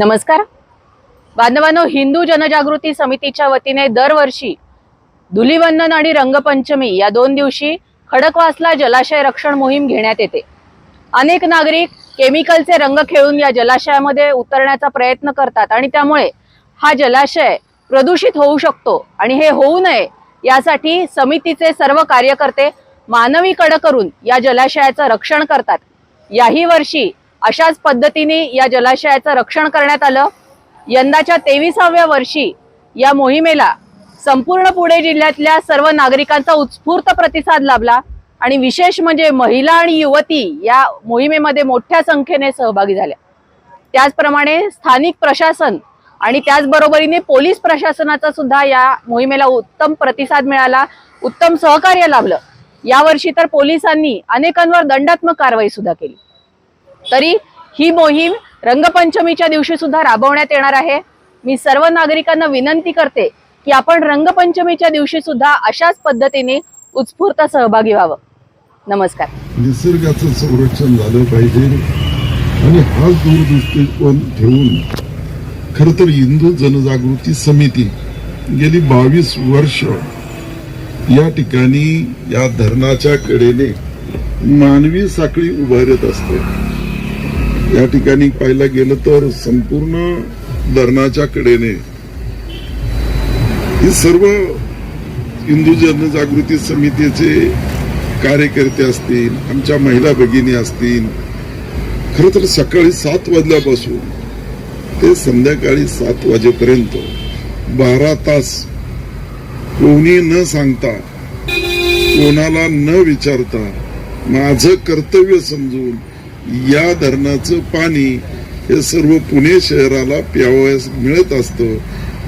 नमस्कार. बांधवांनो हिंदू जनजागृती समितीच्या वतीने दरवर्षी धुलीवंदन आणि रंगपंचमी या दोन दिवशी खडकवासला जलाशय रक्षण मोहीम घेण्यात येते. अनेक नागरिक केमिकलचे रंग खेळून या जलाशयामध्ये उतरण्याचा प्रयत्न करतात आणि त्यामुळे हा जलाशय प्रदूषित होऊ शकतो आणि हे होऊ नये यासाठी समितीचे सर्व कार्यकर्ते मानवी कड करून या जलाशयाचं रक्षण करतात. याही वर्षी अशाच पद्धतीने या जलाशयाचं रक्षण करण्यात आलं. यंदाच्या तेविसाव्या वर्षी या मोहिमेला संपूर्ण पुणे जिल्ह्यातल्या सर्व नागरिकांचा उत्स्फूर्त प्रतिसाद लाभला. आणि विशेष म्हणजे महिला आणि युवती या मोहिमेमध्ये मोठ्या संख्येने सहभागी झाल्या. त्याचप्रमाणे स्थानिक प्रशासन आणि त्याचबरोबरीने पोलीस प्रशासनाचा सुद्धा या मोहिमेला उत्तम प्रतिसाद मिळाला उत्तम सहकार्य लाभलं. यावर्षी तर पोलिसांनी अनेकांवर दंडात्मक कारवाई सुद्धा केली. तरी ही मोहीम रंगपंचमीच्या दिवशी सुद्धा राबवण्यात येणार आहे. मी सर्व नागरिकांना विनंती करते की आपण रंगपंचमीच्या दिवशी सुद्धा अशाच पद्धतीने उत्स्फूर्त सहभागी व्हावं. नमस्कार. निसर्गाचं संरक्षण झालं पाहिजे आणि हा दूरदृष्टिकोन ठेवून खर तर हिंदू जनजागृती समिती गेली बावीस वर्ष या ठिकाणी या धरणाच्या कडेने मानवी साखळी उभारत असते. या ठिकाणी पाहायला गेलं तर संपूर्ण धरणाच्या कडेने हे सर्व हिंदू जनजागृती समितीचे कार्यकर्ते असतील आमच्या महिला भगिनी असतील खर तर सकाळी सात वाजल्यापासून ते संध्याकाळी सात वाजेपर्यंत बारा तास कोणी न सांगता कोणाला न विचारता माझं कर्तव्य समजून या धरणाचं पाणी हे सर्व पुणे शहराला प्यावयास मिळत असतं.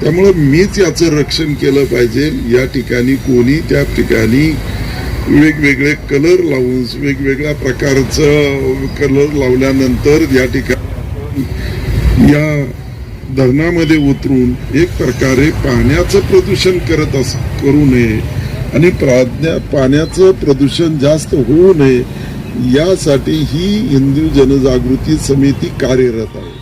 त्यामुळं मीच याचं रक्षण केलं पाहिजे. या ठिकाणी कोणी त्या ठिकाणी वेगवेगळे कलर लावून वेगवेगळ्या प्रकारचं कलर लावल्यानंतर या ठिकाणी या धरणामध्ये उतरून एक प्रकारे पाण्याचं प्रदूषण करत अस करू नये. आणि प्राज्ञा पाण्याचं प्रदूषण जास्त होऊ नये. यासाठी ही हिंदू जनजागृती समिती कार्यरत आहे.